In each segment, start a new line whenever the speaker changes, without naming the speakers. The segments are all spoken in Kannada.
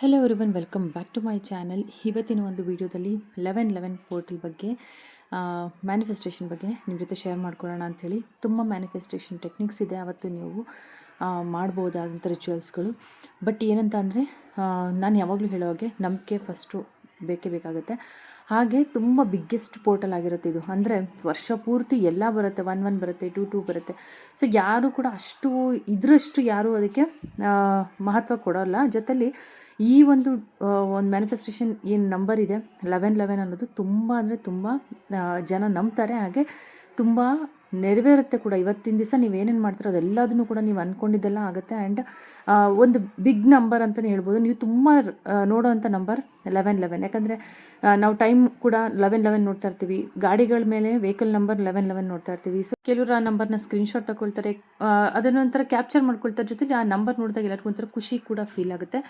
Hello everyone welcome back to my channel ಇವತ್ತಿನ ಒಂದು ವಿಡಿಯೋದಲ್ಲಿ ಲೆವೆನ್ ಲೆವೆನ್ ಪೋರ್ಟಲ್ ಬಗ್ಗೆ ಮ್ಯಾನಿಫೆಸ್ಟೇಷನ್ ಬಗ್ಗೆ ನಿಮ್ಮ ಜೊತೆ ಶೇರ್ ಮಾಡ್ಕೊಳ್ಳೋಣ ಅಂಥೇಳಿ. ತುಂಬ ಮ್ಯಾನಿಫೆಸ್ಟೇಷನ್ ಟೆಕ್ನಿಕ್ಸ್ ಇದೆ. ಅವತ್ತು ನೀವು ಮಾಡ್ಬೋದಾದಂಥ ರಿಚುವಲ್ಸ್ಗಳು ಬಟ್ ಏನಂತ ಅಂದರೆ ನಾನು ಯಾವಾಗಲೂ ಹೇಳೋ ಹಾಗೆ ನಂಬಿಕೆ ಫಸ್ಟು ಬೇಕೇ ಬೇಕಾಗುತ್ತೆ. ಹಾಗೆ ತುಂಬ ಬಿಗ್ಗೆಸ್ಟ್ ಪೋರ್ಟಲ್ ಆಗಿರುತ್ತೆ ಇದು. ಅಂದರೆ ವರ್ಷ ಪೂರ್ತಿ ಎಲ್ಲ ಬರುತ್ತೆ. ಒನ್ ಒನ್ ಬರುತ್ತೆ ಟೂ ಟೂ ಬರುತ್ತೆ. ಸೊ ಯಾರು ಕೂಡ ಅಷ್ಟು ಇದರಷ್ಟು ಯಾರು ಅದಕ್ಕೆ ಮಹತ್ವ ಕೊಡೋಲ್ಲ. ಜೊತೆಲಿ ಈ ಒಂದು ಒಂದು ಮ್ಯಾನಿಫೆಸ್ಟೇಷನ್ ಏನು ನಂಬರ್ ಇದೆ ಲೆವೆನ್ ಲೆವೆನ್ ಅನ್ನೋದು ತುಂಬ ಅಂದರೆ ತುಂಬ ಜನ ನಂಬ್ತಾರೆ. ಹಾಗೆ ತುಂಬ ನೆರವೇರುತ್ತೆ ಕೂಡ. ಇವತ್ತಿನ ದಿವಸ ನೀವು ಏನೇನು ಮಾಡ್ತೀರೋ ಅದೆಲ್ಲದನ್ನು ಕೂಡ ನೀವು ಅಂದ್ಕೊಂಡಿದ್ದೆಲ್ಲ ಆಗುತ್ತೆ. ಆ್ಯಂಡ್ ಒಂದು ಬಿಗ್ ನಂಬರ್ ಅಂತಲೇ ಹೇಳ್ಬೋದು. ನೀವು ತುಂಬ ನೋಡೋವಂಥ ನಂಬರ್ ಲೆವೆನ್ ಲೆವೆನ್. ಯಾಕಂದರೆ ನಾವು ಟೈಮ್ ಕೂಡ ಲೆವೆನ್ ಲೆವೆನ್ ನೋಡ್ತಾ ಇರ್ತೀವಿ. ಗಾಡಿಗಳ ಮೇಲೆ ವೆಹಿಕಲ್ ನಂಬರ್ ಲೆವೆನ್ ಲೆವೆನ್ ನೋಡ್ತಾ ಇರ್ತೀವಿ. ಸೊ, ಕೆಲವರು ಆ ನಂಬರ್ನ ಸ್ಕ್ರೀನ್ಶಾಟ್ ತಗೊಳ್ತಾರೆ. ಅದನ್ನೊಂಥರ ಕ್ಯಾಪ್ಚರ್ ಮಾಡ್ಕೊಳ್ತಾರೆ. ಜೊತೆಲಿ ಆ ನಂಬರ್ ನೋಡಿದಾಗ ಎಲ್ಲರಿಗೂ ಒಂಥರ ಖುಷಿ ಕೂಡ ಫೀಲ್ ಆಗುತ್ತೆ.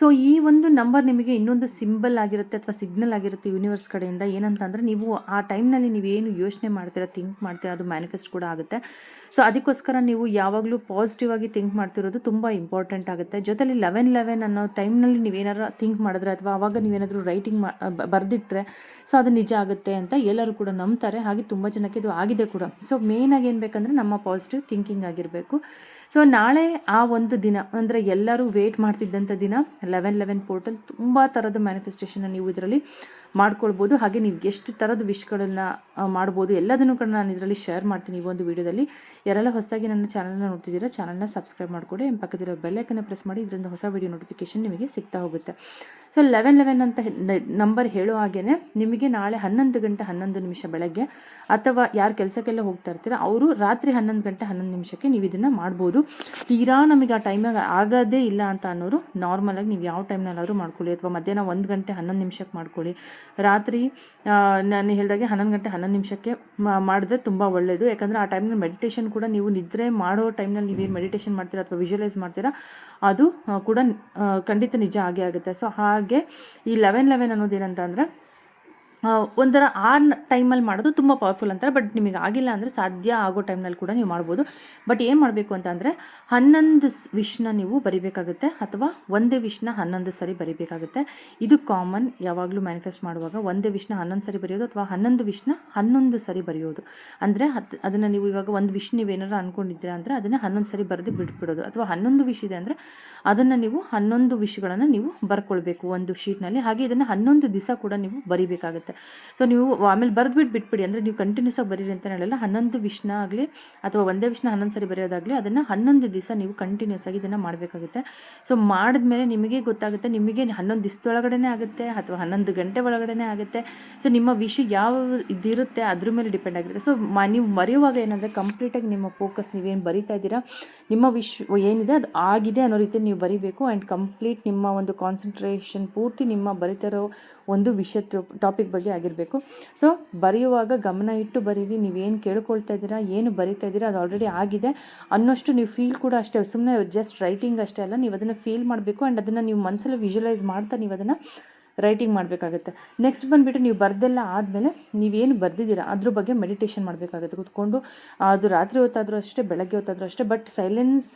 ಸೊ, ಈ ಒಂದು ನಂಬರ್ ನಿಮಗೆ ಇನ್ನೊಂದು ಸಿಂಬಲ್ ಆಗಿರುತ್ತೆ ಅಥವಾ ಸಿಗ್ನಲ್ ಆಗಿರುತ್ತೆ ಯೂನಿವರ್ಸ್ ಕಡೆಯಿಂದ ಏನಂತ ಅಂದರೆ ನೀವು ಆ ಟೈಮ್ನಲ್ಲಿ ನೀವೇನು ಯೋಚನೆ ಮಾಡ್ತೀರಾ, ಥಿಂಕ್ ಮಾಡ್ತೀರಾ, ಅದು ಮ್ಯಾನಿಫೆಸ್ಟ್ ಕೂಡ ಆಗುತ್ತೆ. ಸೊ ಅದಕ್ಕೋಸ್ಕರ ನೀವು ಯಾವಾಗಲೂ ಪಾಸಿಟಿವ್ ಆಗಿ ಥಿಂಕ್ ಮಾಡ್ತಿರೋದು ತುಂಬ ಇಂಪಾರ್ಟೆಂಟ್ ಆಗುತ್ತೆ. ಜೊತೆಲಿ ಲೆವೆನ್ ಲೆವೆನ್ ಅನ್ನೋ ಟೈಮ್ನಲ್ಲಿ ನೀವೇನಾರು ಥಿಂಕ್ ಮಾಡಿದ್ರೆ ಅಥವಾ ಆವಾಗ ನೀವೇನಾದರೂ ರೈಟಿಂಗ್ ಮಾ ಬರೆದಿಟ್ರೆ ಸೊ ಅದು ನಿಜ ಆಗುತ್ತೆ ಅಂತ ಎಲ್ಲರೂ ಕೂಡ ನಂಬ್ತಾರೆ. ಹಾಗೆ ತುಂಬ ಜನಕ್ಕೆ ಇದು ಆಗಿದೆ ಕೂಡ. ಸೊ ಮೇಯ್ನಾಗಿ ಏನು ಬೇಕಂದರೆ ನಮ್ಮ ಪಾಸಿಟಿವ್ ಥಿಂಕಿಂಗ್ ಆಗಿರಬೇಕು. ಸೊ ನಾಳೆ ಆ ಒಂದು ದಿನ, ಅಂದರೆ ಎಲ್ಲರೂ ವೇಟ್ ಮಾಡ್ತಿದ್ದಂಥ ದಿನ ಲೆವೆನ್ ಲೆವೆನ್ ಪೋರ್ಟಲ್ ತುಂಬ ಥರದ ಮ್ಯಾನಿಫೆಸ್ಟೇಷನ್ನ ನೀವು ಇದರಲ್ಲಿ ಮಾಡ್ಕೊಳ್ಬೋದು. ಹಾಗೆ ನೀವು ಎಷ್ಟು ಥರದ ವಿಶ್ಗಳನ್ನು ಮಾಡ್ಬೋದು, ಎಲ್ಲದನ್ನು ಕೂಡ ನಾನು ಇದರಲ್ಲಿ ಶೇರ್ ಮಾಡ್ತೀನಿ ಈ ಒಂದು ವಿಡಿಯೋದಲ್ಲಿ. ಯಾರೆಲ್ಲ ಹೊಸದಾಗಿ ನನ್ನ ಚಾನಲ್ನ ನೋಡ್ತಿದ್ದೀರಾ ಚಾನಲ್ನ ಸಬ್ಸ್ಕ್ರೈಬ್ ಮಾಡಿಕೊಡಿ. ಪಕ್ಕದಿರೋ ಬೆಲ್ಲೈಕನ್ನ ಪ್ರೆಸ್ ಮಾಡಿ, ಇದರಿಂದ ಹೊಸ ವಿಡಿಯೋ ನೋಟಿಫಿಕೇಶನ್ ನಿಮಗೆ ಸಿಗ್ತಾ ಹೋಗುತ್ತೆ. ಸೊ ಲೆವೆನ್ ಲೆವೆನ್ ಅಂತ ನಂಬರ್ ಹೇಳೋ ಹಾಗೇ ನಿಮಗೆ ನಾಳೆ ಹನ್ನೊಂದು ಗಂಟೆ ಹನ್ನೊಂದು ನಿಮಿಷ ಬೆಳಗ್ಗೆ, ಅಥವಾ ಯಾರು ಕೆಲಸಕ್ಕೆಲ್ಲ ಹೋಗ್ತಾ ಇರ್ತೀರ, ಅವರು ರಾತ್ರಿ ಹನ್ನೊಂದು ಗಂಟೆ ಹನ್ನೊಂದು ನಿಮಿಷಕ್ಕೆ ನೀವು ಇದನ್ನು ಮಾಡ್ಬೋದು. ತೀರಾ ನಮಗೆ ಆ ಟೈಮಾಗ ಆಗೋದೇ ಇಲ್ಲ ಅಂತ ಅನ್ನೋರು ನಾರ್ಮಲಾಗಿ ನೀವು ಯಾವ ಟೈಮ್ನಲ್ಲಾದರೂ ಮಾಡ್ಕೊಳ್ಳಿ. ಅಥವಾ ಮಧ್ಯಾಹ್ನ ಒಂದು ಗಂಟೆ ಹನ್ನೊಂದು ನಿಮಿಷಕ್ಕೆ ಮಾಡ್ಕೊಳ್ಳಿ. ರಾತ್ರಿ ನಾನು ಹೇಳಿದಾಗೆ ಹನ್ನೊಂದು ಗಂಟೆ ಹನ್ನೊಂದು ನಿಮಿಷಕ್ಕೆ ಮಾಡಿದ್ರೆ ತುಂಬ ಒಳ್ಳೆಯದು ಯಾಕಂದರೆ ಆ ಟೈಮ್ನಲ್ಲಿ ಮೆಡಿಟೇಷನ್ ಕೂಡ ನೀವು ನಿದ್ರೆ ಮಾಡೋ ಟೈಮ್ನಲ್ಲಿ ನೀವೇನು ಮೆಡಿಟೇಷನ್ ಮಾಡ್ತೀರಾ ಅಥವಾ ವಿಜುವಲೈಸ್ ಮಾಡ್ತೀರಾ, ಅದು ಕೂಡ ಖಂಡಿತ ನಿಜ ಆಗೇ ಆಗುತ್ತೆ. ಸೊ ಹಾಗೆ ಈ ಲೆವೆನ್ ಲೆವೆನ್ ಅನ್ನೋದೇನಂತ ಅಂದರೆ ಒಂಥರ ಆ ಟೈಮಲ್ಲಿ ಮಾಡೋದು ತುಂಬ ಪವರ್ಫುಲ್ ಅಂತಾರೆ ಬಟ್ ನಿಮಗೆ ಆಗಿಲ್ಲ ಅಂದರೆ ಸಾಧ್ಯ ಆಗೋ ಟೈಮ್ನಲ್ಲಿ ಕೂಡ ನೀವು ಮಾಡ್ಬೋದು. ಬಟ್ ಏನು ಮಾಡಬೇಕು ಅಂತ ಅಂದರೆ, ಹನ್ನೊಂದು ವಿಷ್ನ ನೀವು ಬರಿಬೇಕಾಗುತ್ತೆ, ಅಥವಾ ಒಂದೇ ವಿಷ್ನ ಹನ್ನೊಂದು ಸರಿ ಬರಿಬೇಕಾಗುತ್ತೆ. ಇದು ಕಾಮನ್ ಯಾವಾಗಲೂ ಮ್ಯಾನಿಫೆಸ್ಟ್ ಮಾಡುವಾಗ ಒಂದೇ ವಿಷ್ನ ಹನ್ನೊಂದು ಸರಿ ಬರೆಯೋದು, ಅಥವಾ ಹನ್ನೊಂದು ವಿಷ್ನ ಹನ್ನೊಂದು ಸರಿ ಬರೆಯೋದು. ಅಂದರೆ ಹತ್ತು ಅದನ್ನು ನೀವು ಇವಾಗ ಒಂದು ವಿಶ್ ನೀವೇನಾರು ಅಂದ್ಕೊಂಡಿದ್ದೀರಾ ಅಂದರೆ ಅದನ್ನು ಹನ್ನೊಂದು ಸರಿ ಬರೆದು ಬಿಟ್ಬಿಡೋದು. ಅಥವಾ ಹನ್ನೊಂದು ವಿಷ್ ಇದೆ ಅಂದರೆ ಅದನ್ನು ನೀವು ಹನ್ನೊಂದು ವಿಷ್ಗಳನ್ನು ನೀವು ಬರ್ಕೊಳ್ಬೇಕು ಒಂದು ಶೀಟ್ನಲ್ಲಿ. ಹಾಗೆ ಇದನ್ನು ಹನ್ನೊಂದು ದಿವಸ ಕೂಡ ನೀವು ಬರಿಬೇಕಾಗುತ್ತೆ. ಸೊ ನೀವು ಆಮೇಲೆ ಬರೆದ್ಬಿಟ್ಟು ಬಿಟ್ಬಿಡಿ. ಅಂದರೆ ನೀವು ಕಂಟಿನ್ಯೂಸ್ ಆಗಿ ಬರೀರಿ ಅಂತ ಹೇಳಲ್ಲ. ಹನ್ನೊಂದು ವಿಷ್ಣ ಆಗಲಿ ಅಥವಾ ಒಂದೇ ವಿಷ್ಣ ಹನ್ನೊಂದು ಸರಿ ಬರೆಯೋದಾಗಲಿ ಅದನ್ನು ಹನ್ನೊಂದು ದಿವಸ ನೀವು ಕಂಟಿನ್ಯೂಸ್ ಆಗಿ ಇದನ್ನು ಮಾಡಬೇಕಾಗುತ್ತೆ. ಸೊ ಮಾಡಿದ್ಮೇಲೆ ನಿಮಗೆ ಗೊತ್ತಾಗುತ್ತೆ. ನಿಮಗೆ ಹನ್ನೊಂದು ದಿವಸದೊಳಗಡೆ ಆಗುತ್ತೆ ಅಥವಾ ಹನ್ನೊಂದು ಗಂಟೆ ಒಳಗಡೆ ಆಗುತ್ತೆ. ಸೊ ನಿಮ್ಮ ವಿಷ ಯಾವ ಇದಿರುತ್ತೆ ಅದ್ರ ಮೇಲೆ ಡಿಪೆಂಡ್ ಆಗಿರುತ್ತೆ. ಸೊ ನೀವು ಮರೆಯುವಾಗ ಏನಂದರೆ ಕಂಪ್ಲೀಟಾಗಿ ನಿಮ್ಮ ಫೋಕಸ್ ನೀವೇನು ಬರಿತಾ ಇದ್ದೀರಾ, ನಿಮ್ಮ ವಿಶ್ ಏನಿದೆ ಅದು ಆಗಿದೆ ಅನ್ನೋ ರೀತಿ ನೀವು ಬರಿಬೇಕು ಆ್ಯಂಡ್ ಕಂಪ್ಲೀಟ್ ನಿಮ್ಮ ಒಂದು ಕಾನ್ಸಂಟ್ರೇಷನ್ ಪೂರ್ತಿ ನಿಮ್ಮ ಬರಿತಾರೋ ಒಂದು ವಿಷಯ ಟಾಪಿಕ್ ಆಗಿರಬೇಕು. ಸೊ ಬರೆಯುವಾಗ ಗಮನ ಇಟ್ಟು ಬರೀರಿ. ನೀವೇನು ಕೇಳ್ಕೊಳ್ತಾ ಇದ್ದೀರಾ, ಏನು ಬರಿತಾ ಇದ್ದೀರಾ, ಅದು ಆಲ್ರೆಡಿ ಆಗಿದೆ. ಅನ್ನೋಷ್ಟು ನೀವು ಫೀಲ್ ಕೂಡ ಅಷ್ಟೇ ಸುಮ್ಮನೆ ಜಸ್ಟ್ ರೈಟಿಂಗ್ ಅಷ್ಟೇ ಅಲ್ಲ, ನೀವು ಅದನ್ನು ಫೀಲ್ ಮಾಡಬೇಕು ಆ್ಯಂಡ್ ಅದನ್ನು ನೀವು ಮನಸ್ಸಲ್ಲಿ ವಿಜುವಲೈಸ್ ಮಾಡ್ತಾ ನೀವು ಅದನ್ನು ರೈಟಿಂಗ್ ಮಾಡಬೇಕಾಗುತ್ತೆ. ನೆಕ್ಸ್ಟ್ ಬಂದುಬಿಟ್ಟು ನೀವು ಬರ್ದೆಲ್ಲ ಆದಮೇಲೆ ನೀವೇನು ಬರೆದಿದ್ದೀರಾ? ಅದ್ರ ಬಗ್ಗೆ ಮೆಡಿಟೇಷನ್ ಮಾಡಬೇಕಾಗುತ್ತೆ. ಕೂತ್ಕೊಂಡು ಅದು ರಾತ್ರಿ ಹೊತ್ತಾದರೂ ಅಷ್ಟೇ, ಬೆಳಗ್ಗೆ ಹೊತ್ತಾದರೂ ಅಷ್ಟೇ ಬಟ್ ಸೈಲೆನ್ಸ್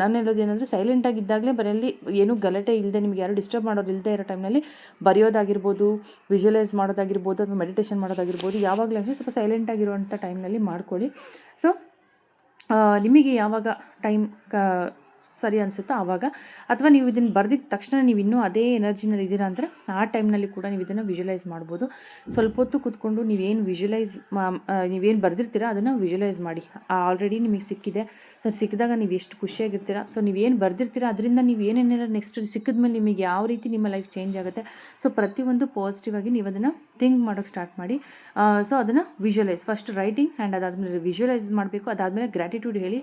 ನಾನು ಹೇಳೋದು ಸೈಲೆಂಟ್ ಸೈಲೆಂಟಾಗಿದ್ದಾಗಲೇ ಬರೆಯಲ್ಲಿ ಏನೂ ಗಲಾಟೆ ಇಲ್ಲದೆ ನಿಮ್ಗೆ ಯಾರು ಡಿಸ್ಟರ್ಬ್ ಮಾಡೋರು ಇಲ್ಲದೆ ಇರೋ ಟೈಮ್ನಲ್ಲಿ ಬರೆಯೋದಾಗಿರ್ಬೋದು ವಿಜುವಲೈಸ್ ಮಾಡೋದಾಗಿರ್ಬೋದು ಅಥವಾ ಮೆಡಿಟೇಷನ್ ಮಾಡೋದಾಗಿರ್ಬೋದು, ಯಾವಾಗಲೂ ಅಷ್ಟೇ ಸ್ವಲ್ಪ ಸೈಲೆಂಟಾಗಿರುವಂಥ ಟೈಮ್ನಲ್ಲಿ ಮಾಡ್ಕೊಳ್ಳಿ. ಸೊ ನಿಮಗೆ ಯಾವಾಗ ಟೈಮ್ ಸರಿ ಅನಿಸುತ್ತೋ ಆವಾಗ ಅಥವಾ ನೀವು ಇದನ್ನು ಬರೆದಿದ್ದ ತಕ್ಷಣ ನೀವು ಇನ್ನೂ ಅದೇ ಎನರ್ಜಿನಲ್ಲಿ ಇದ್ದೀರಾ ಅಂದರೆ ಆ ಟೈಮ್ನಲ್ಲಿ ಕೂಡ ನೀವು ಇದನ್ನು ವಿಜುವಲೈಸ್ ಮಾಡ್ಬೋದು. ಸ್ವಲ್ಪ ಹೊತ್ತು ಕೂತ್ಕೊಂಡು ನೀವೇನು ವಿಜುವಲೈಸ್ ನೀವೇನು ಬರೆದಿರ್ತೀರಾ ಅದನ್ನು ವಿಜುವಲೈಸ್ ಮಾಡಿ. ಆಲ್ರೆಡಿ ನಿಮಗೆ ಸಿಕ್ಕಿದೆ. ಸೊ ಸಿಕ್ಕಿದಾಗ ನೀವು ಎಷ್ಟು ಖುಷಿಯಾಗಿರ್ತೀರಾ? ಸೊ ನೀವೇನು ಬರೆದಿರ್ತೀರಾ ಅದರಿಂದ ನೀವು ಏನೇನೆಲ್ಲ ನೆಕ್ಸ್ಟ್ ಸಿಕ್ಕಿದ ಮೇಲೆ ನಿಮಗೆ ಯಾವ ರೀತಿ ನಿಮ್ಮ ಲೈಫ್ ಚೇಂಜ್ ಆಗುತ್ತೆ? ಸೊ ಪ್ರತಿಯೊಂದು ಪಾಸಿಟಿವ್ ಆಗಿ ನೀವು ಅದನ್ನು ಥಿಂಕ್ ಮಾಡೋಕ್ಕೆ ಸ್ಟಾರ್ಟ್ ಮಾಡಿ. ಸೊ ಅದನ್ನು ವಿಜುವಲೈಸ್ ಫಸ್ಟ್ ರೈಟಿಂಗ್ ಆ್ಯಂಡ್ ಅದಾದಮೇಲೆ ವಿಜುವಲೈಸ್ ಮಾಡಬೇಕು. ಅದಾದಮೇಲೆ ಗ್ರ್ಯಾಟಿಟ್ಯೂಡ್ ಹೇಳಿ.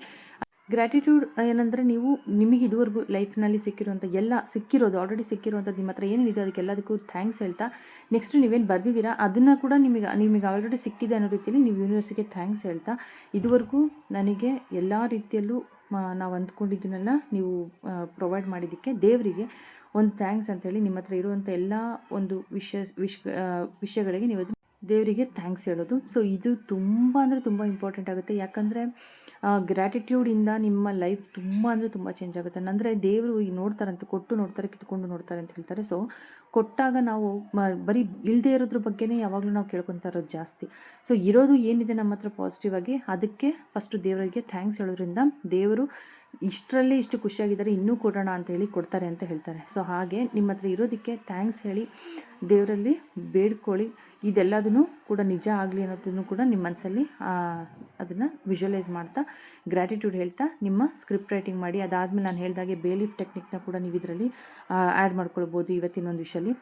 ಗ್ರ್ಯಾಟಿಟ್ಯೂಡ್ ಏನಂದರೆ ನೀವು ನಿಮಗೆ ಇದುವರೆಗೂ ಲೈಫ್ನಲ್ಲಿ ಸಿಕ್ಕಿರುವಂಥ ಎಲ್ಲ ಸಿಕ್ಕಿರೋದು ಆಲ್ರೆಡಿ ಸಿಕ್ಕಿರುವಂಥದ್ದು ನಿಮ್ಮ ಹತ್ರ ಏನೇನಿದೆ ಅದಕ್ಕೆಲ್ಲದಕ್ಕೂ ಥ್ಯಾಂಕ್ಸ್ ಹೇಳ್ತಾ ನೆಕ್ಸ್ಟ್ ನೀವೇನು ಬರೆದಿದ್ದೀರಾ, ಅದನ್ನು ಕೂಡ ನಿಮಗೆ ನಿಮಗೆ ಆಲ್ರೆಡಿ ಸಿಕ್ಕಿದೆ ಅನ್ನೋ ರೀತಿಯಲ್ಲಿ ನೀವು ಯೂನಿವರ್ಸಿಗೆ ಥ್ಯಾಂಕ್ಸ್ ಹೇಳ್ತಾ, ಇದುವರೆಗೂ ನನಗೆ ಎಲ್ಲ ರೀತಿಯಲ್ಲೂ ನಾವು ಅಂದ್ಕೊಂಡಿದ್ದನ್ನೆಲ್ಲ ನೀವು ಪ್ರೊವೈಡ್ ಮಾಡಿದ್ದಕ್ಕೆ ದೇವರಿಗೆ ಒಂದು ಥ್ಯಾಂಕ್ಸ್ ಅಂತೇಳಿ ನಿಮ್ಮ ಹತ್ರ ಇರುವಂಥ ಎಲ್ಲ ಒಂದು ವಿಷಯ ವಿಷ ವಿಷಯಗಳಿಗೆ ನೀವು ದೇವರಿಗೆ ಥ್ಯಾಂಕ್ಸ್ ಹೇಳೋದು. ಸೊ ಇದು ತುಂಬ ಅಂದರೆ ತುಂಬ ಇಂಪಾರ್ಟೆಂಟ್ ಆಗುತ್ತೆ. ಯಾಕಂದರೆ ಗ್ರ್ಯಾಟಿಟ್ಯೂಡಿಂದ ನಿಮ್ಮ ಲೈಫ್ ತುಂಬ ಅಂದರೆ ತುಂಬ ಚೇಂಜ್ ಆಗುತ್ತೆ. ಅಂದರೆ ದೇವರು ಈ ನೋಡ್ತಾರಂತೆ ಕೊಟ್ಟು ನೋಡ್ತಾರೆ, ಕಿತ್ಕೊಂಡು ನೋಡ್ತಾರೆ ಅಂತ ಹೇಳ್ತಾರೆ. ಸೊ ಕೊಟ್ಟಾಗ ನಾವು ಬರೀ ಇಲ್ಲದೇ ಇರೋದ್ರ ಬಗ್ಗೆನೇ ಯಾವಾಗಲೂ ನಾವು ಕೇಳ್ಕೊತಾ ಇರೋದು ಜಾಸ್ತಿ. ಸೊ ಇರೋದು ಏನಿದೆ ನಮ್ಮ ಹತ್ರ ಪಾಸಿಟಿವ್ ಆಗಿ, ಅದಕ್ಕೆ ಫಸ್ಟು ದೇವರಿಗೆ ಥ್ಯಾಂಕ್ಸ್ ಹೇಳೋದ್ರಿಂದ ದೇವರು ಇಷ್ಟರಲ್ಲಿ ಇಷ್ಟು ಖುಷಿಯಾಗಿದ್ದಾರೆ, ಇನ್ನೂ ಕೊಡೋಣ ಅಂತ ಹೇಳಿ ಕೊಡ್ತಾರೆ ಅಂತ ಹೇಳ್ತಾರೆ. ಸೊ ಹಾಗೆ ನಿಮ್ಮ ಹತ್ರ ಇರೋದಕ್ಕೆ ಥ್ಯಾಂಕ್ಸ್ ಹೇಳಿ ದೇವರಲ್ಲಿ ಬೇಡ್ಕೊಳ್ಳಿ. ಇದೆಲ್ಲದೂ ಕೂಡ ನಿಜ ಆಗಲಿ ಅನ್ನೋದನ್ನು ಕೂಡ ನಿಮ್ಮ ಮನಸ್ಸಲ್ಲಿ ಅದನ್ನು ವಿಜುವಲೈಸ್ ಮಾಡ್ತಾ ಗ್ರ್ಯಾಟಿಟ್ಯೂಡ್ ಹೇಳ್ತಾ ನಿಮ್ಮ ಸ್ಕ್ರಿಪ್ಟ್ ರೈಟಿಂಗ್ ಮಾಡಿ ಅದಾದಮೇಲೆ ನಾನು ಹೇಳಿದಾಗೆ ಬೇಲೀಫ್ ಟೆಕ್ನಿಕ್ನ ಕೂಡ ನೀವು ಇದರಲ್ಲಿ ಆ್ಯಡ್ ಮಾಡ್ಕೊಳ್ಬೋದು ಇವತ್ತಿನ ಒಂದು ವಿಷಯಲ್ಲಿ.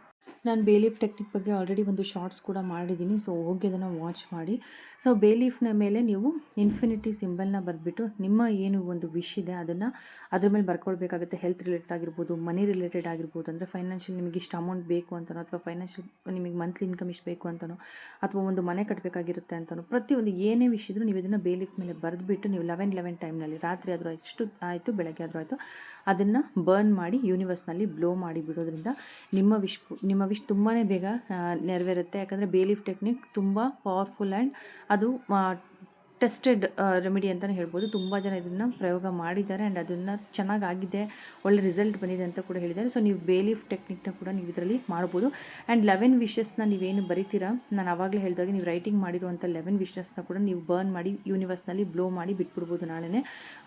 ನಾನು ಬೇಲೀಫ್ ಟೆಕ್ನಿಕ್ ಬಗ್ಗೆ ಆಲ್ರೆಡಿ ಒಂದು ಶಾರ್ಟ್ಸ್ ಕೂಡ ಮಾಡಿದ್ದೀನಿ ಸೊ ಹೋಗಿ ಅದನ್ನು ವಾಚ್ ಮಾಡಿ. ಸೊ ಬೇಲೀಫ್ನ ಮೇಲೆ ನೀವು ಇನ್ಫಿನಿಟಿ ಸಿಂಬಲ್ನ ಬರೆದ್ಬಿಟ್ಟು ನಿಮ್ಮ ಏನು ಒಂದು ವಿಶ್ ಇದೆ ಅದನ್ನು ಅದ್ರ ಮೇಲೆ ಬರ್ಕೊಳ್ಬೇಕಾಗುತ್ತೆ ಹೆಲ್ತ್ ರಿಲೇಟೆಡ್ ಆಗಿರ್ಬೋದು ಮನಿ ರಿಲೇಟೆಡ್ ಆಗಿರ್ಬೋದು, ಅಂದರೆ ಫೈನಾನ್ಷಿಯಲ್ ನಿಮಗೆ ಇಷ್ಟು ಅಮೌಂಟ್ ಬೇಕು ಅಂತನೋ, ಅಥವಾ ಫೈನಾನ್ಷಿಯಲ್ ನಿಮಗೆ ಮಂತ್ಲಿ ಇನ್ಕಮ್ ಇಷ್ಟು ಬೇಕು ಅಂತನೋ, ಅಥವಾ ಒಂದು ಮನೆ ಕಟ್ಟಬೇಕಾಗಿರುತ್ತೆ ಅಂತನೋ, ಪ್ರತಿಯೊಂದು ಏನೇ ವಿಷ್ ಇದ್ರೂ ನೀವು ಇದನ್ನು ಬೇಲೀಫ್ ಮೇಲೆ ಬರೆದ್ಬಿಟ್ಟು ನೀವು ಲೆವೆನ್ ಲೆವೆನ್ ಟೈಮ್ನಲ್ಲಿ ರಾತ್ರಿ ಆದರೂ ಎಷ್ಟು ಆಯಿತು, ಬೆಳಗ್ಗೆ ಆದರೂ ಆಯಿತು ಅದನ್ನು ಬರ್ನ್ ಮಾಡಿ ಯೂನಿವರ್ಸ್ನಲ್ಲಿ ಬ್ಲೋ ಮಾಡಿ ಬಿಡೋದ್ರಿಂದ ನಿಮ್ಮ ವಿಶ್ ನಿಮ್ಮ ವಿಶ್ ತುಂಬಾ ಬೇಗ ನೆರವೇರುತ್ತೆ. ಯಾಕಂದರೆ ಬೇಲೀಫ್ ಟೆಕ್ನಿಕ್ ತುಂಬ ಪವರ್ಫುಲ್ ಆ್ಯಂಡ್ ಅದು ಟೆಸ್ಟೆಡ್ ರೆಮಿಡಿ ಅಂತಲೇ ಹೇಳ್ಬೋದು. ತುಂಬ ಜನ ಇದನ್ನು ಪ್ರಯೋಗ ಮಾಡಿದ್ದಾರೆ ಆ್ಯಂಡ್ ಅದನ್ನು ಚೆನ್ನಾಗಾಗಿದೆ, ಒಳ್ಳೆ ರಿಸಲ್ಟ್ ಬಂದಿದೆ ಅಂತ ಕೂಡ ಹೇಳಿದ್ದಾರೆ. ಸೊ ನೀವು ಬೇಲೀಫ್ ಟೆಕ್ನಿಕ್ನ ಕೂಡ ನೀವು ಇದರಲ್ಲಿ ಮಾಡ್ಬೋದು. ಆ್ಯಂಡ್ ಲೆವೆನ್ ವಿಷಸ್ನ ನೀವೇನು ಬರಿತೀರಾ? ನಾನು ಆವಾಗಲೇ ಹೇಳಿದಾಗ ನೀವು ರೈಟಿಂಗ್ ಮಾಡಿರುವಂಥ ಲೆವೆನ್ ವಿಷಸ್ನ ಕೂಡ ನೀವು ಬರ್ನ್ ಮಾಡಿ ಯೂನಿವರ್ಸ್ನಲ್ಲಿ ಬ್ಲೋ ಮಾಡಿ ಬಿಟ್ಬಿಡ್ಬೋದು ನಾಳೆನೇ.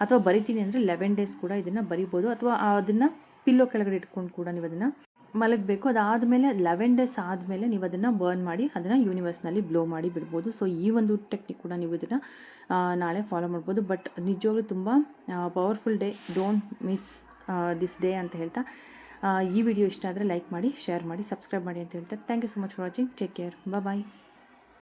ಅಥವಾ ಬರಿತೀನಿ ಅಂದರೆ ಲೆವೆನ್ ಡೇಸ್ ಕೂಡ ಇದನ್ನು ಬರಿಬೋದು. ಅಥವಾ ಅದನ್ನು ಪಿಲ್ಲೋ ಕೆಳಗಡೆ ಇಟ್ಕೊಂಡು ಕೂಡ ನೀವು ಅದನ್ನು ಮಲಗಬೇಕು. ಅದಾದಮೇಲೆ ಲೆವೆನ್ ಡೇಸ್ ಆದಮೇಲೆ ನೀವು ಅದನ್ನು ಬರ್ನ್ ಮಾಡಿ, ಅದನ್ನು ಯೂನಿವರ್ಸ್ನಲ್ಲಿ ಬ್ಲೋ ಮಾಡಿ ಬಿಡ್ಬೋದು. ಸೊ ಈ ಒಂದು ಟೆಕ್ನಿಕ್ ಕೂಡ ನೀವು ಇದನ್ನು ನಾಳೆ ಫಾಲೋ ಮಾಡ್ಬೋದು. ಬಟ್ ನಿಜವಾಗ್ಲೂ ತುಂಬ powerful day don't miss this day ಅಂತ ಹೇಳ್ತಾ ಈ ವಿಡಿಯೋ ಇಷ್ಟ ಆದರೆ ಲೈಕ್ ಮಾಡಿ ಶೇರ್ ಮಾಡಿ ಸಬ್ಸ್ಕ್ರೈಬ್ ಮಾಡಿ ಅಂತ ಹೇಳ್ತಾ. Thank you so much for watching take care bye